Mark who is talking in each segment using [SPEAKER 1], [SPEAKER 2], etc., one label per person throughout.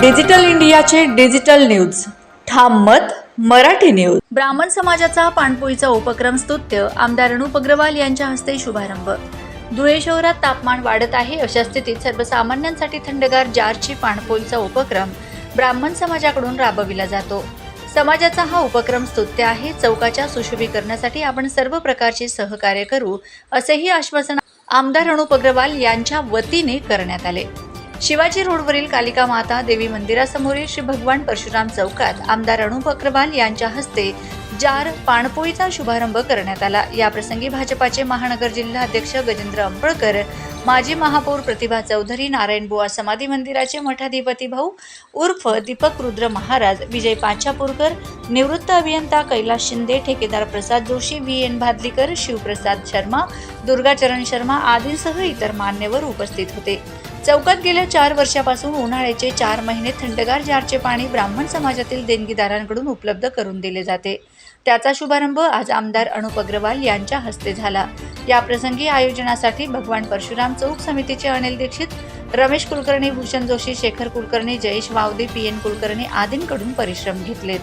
[SPEAKER 1] Digital इंडियाचे digital news. ठाम मत मराठी न्यूज. ब्राह्मण समाजाचा पाणपोईचा उपक्रम स्तुत्य आमदार अनुप अग्रवाल यांच्या हस्ते शुभारंभ. धुळे शहरात तापमान वाढत आहे अशा स्थितीत सर्वसामान्यांसाठी थंडगार जारची पाणपोईचा उपक्रम ब्राह्मण समाजाकडून राबविला जातो. समाजाचा हा उपक्रम स्तुत्य आहे चौकाच्या सुशोभीकरणासाठी आपण सर्व प्रकारचे सहकार्य करू असेही आश्वासन आमदार अनुप अग्रवाल यांच्या वतीने करण्यात आले. शिवाजी रोडवरील कालिका माता देवी मंदिरासमोरील श्री भगवान परशुराम चौकात आमदार अणुप अग्रवाल यांच्या हस्ते जार पाणपोळीचा शुभारंभ करण्यात आला. याप्रसंगी भाजपाचे महानगर जिल्हा अध्यक्ष गजेंद्र अंबळकर माजी महापौर प्रतिभा चौधरी नारायण बुवा समाधी मंदिराचे मठाधिपती भाऊ उर्फ दीपक रुद्र महाराज विजय पाचापूरकर निवृत्त अभियंता कैलास शिंदे ठेकेदार प्रसाद जोशी व्ही. एन. भादलीकर शिवप्रसाद शर्मा दुर्गाचरण शर्मा आदींसह इतर मान्यवर उपस्थित होते. चौकात गेल्या चार वर्षापासून उन्हाळ्याचे चार महिने थंडगार जारचे पाणी ब्राह्मण समाजातील देणगीदारांकडून उपलब्ध करून दिले जाते. त्याचा शुभारंभ आज आमदार अनुप अग्रवाल यांच्या हस्ते झाला. या प्रसंगी आयोजनासाठी भगवान परशुराम चौक समितीचे अनिल दीक्षित रमेश कुलकर्णी भूषण जोशी शेखर कुलकर्णी जयेश वावदे पी एन कुलकर्णी आदींकडून परिश्रम घेतलेत.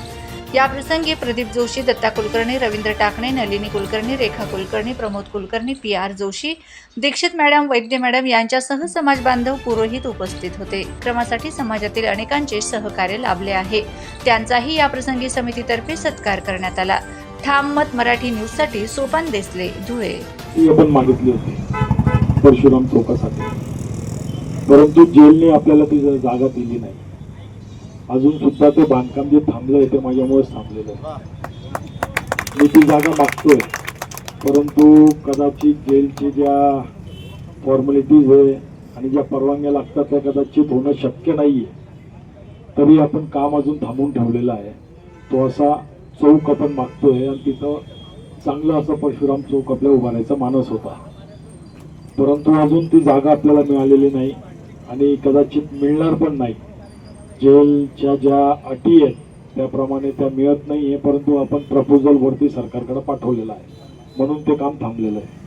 [SPEAKER 1] याप्रसंगी Pradeep Joshi Datta Kulkarni Ravindra Takne Nalini Kulkarni Rekha Kulkarni Pramod Kulkarni P R Joshi Dixit madam Vaidya madam यांच्यासह समाज बांधव पुरोहित उपस्थित होते. क्रमासाठी समाजातील अनेकांचे सहकार्य लाभले आहे. त्यांचाही या प्रसंगी समितीतर्फे सत्कार करण्यात आला. ठाम मत मराठी न्यूजसाठी सोपान देसले धुळे.
[SPEAKER 2] आपण मागितली होती. परशुराम चौकासाठी. परंतु जेलने आपल्याला ती जागा दिली नाही. अजून सुद्धा ते बांधकाम जे थांबलंय ते माझ्यामुळेच थांबलेलं आहे. मी ती जागा मागतोय. परंतु कदाचित जेलची ज्या फॉर्मॅलिटीज आहे आणि ज्या परवानग्या लागतात त्या कदाचित होणं शक्य नाही आहे तरी आपण काम अजून थांबवून ठेवलेलं आहे. तो असा चौक आपण मागतोय आणि तिथं चांगलं असं परशुराम चौक आपल्या उभारायचा मानस होता. परंतु अजून ती जागा आपल्याला मिळालेली नाही आणि कदाचित मिळणार पण नाही. जेलच्या ज्या अटी आहेत त्याप्रमाणे त्या मिळत नाही आहे परंतु आपण प्रपोजल वरती सरकारकडे पाठवलेलं आहे. म्हणून ते काम थांबलेलं आहे.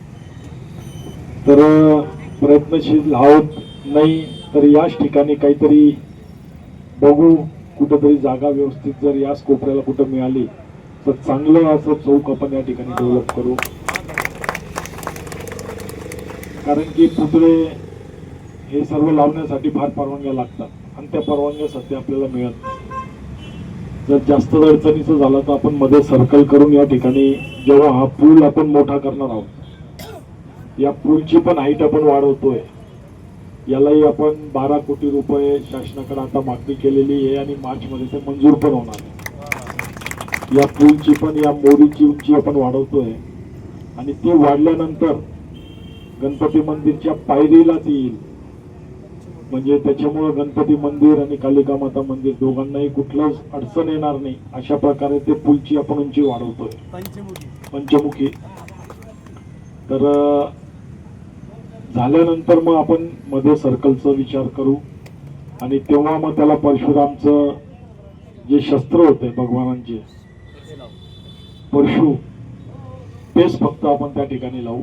[SPEAKER 2] तर प्रयत्नशील आहोत नाही तर याच ठिकाणी काहीतरी बघू कुठंतरी जागा व्यवस्थित जर याच कोपऱ्याला कुठं मिळाली तर चांगलं असं चौक आपण या ठिकाणी डेव्हलप करू. कारण की पुतळे हे सर्व लावण्यासाठी फार परवानग्या लागतात. आणि त्या परवानग्या सध्या आपल्याला मिळत नाही जर जास्त अडचणीचं झालं तर आपण मध्ये सर्कल करून या ठिकाणी जेव्हा हा पूल आपण मोठा करणार आहोत या पूलची पण हाईट आपण वाढवतोय. यालाही आपण बारा कोटी रुपये शासनाकडे आता मागणी केलेली आहे आणि मार्चमध्ये ते मंजूर पण होणार आहे. या पूलची पण या मोरीची उंची आपण वाढवतोय. आणि ती वाढल्यानंतर गणपती मंदिरच्या पायरीलाच येईल. म्हणजे त्याच्यामुळं गणपती मंदिर आणि कालिका माता मंदिर दोघांनाही कुठलंच अडचण येणार नाही. अशा प्रकारे ते पूलची आपण उंची वाढवतोय पंचमुखी. तर झाल्यानंतर मग आपण मध्ये सर्कलचा विचार करू. आणि तेव्हा मग त्याला परशुरामचं जे शस्त्र होते भगवानांचे परशु तेच फक्त आपण त्या ठिकाणी लावू.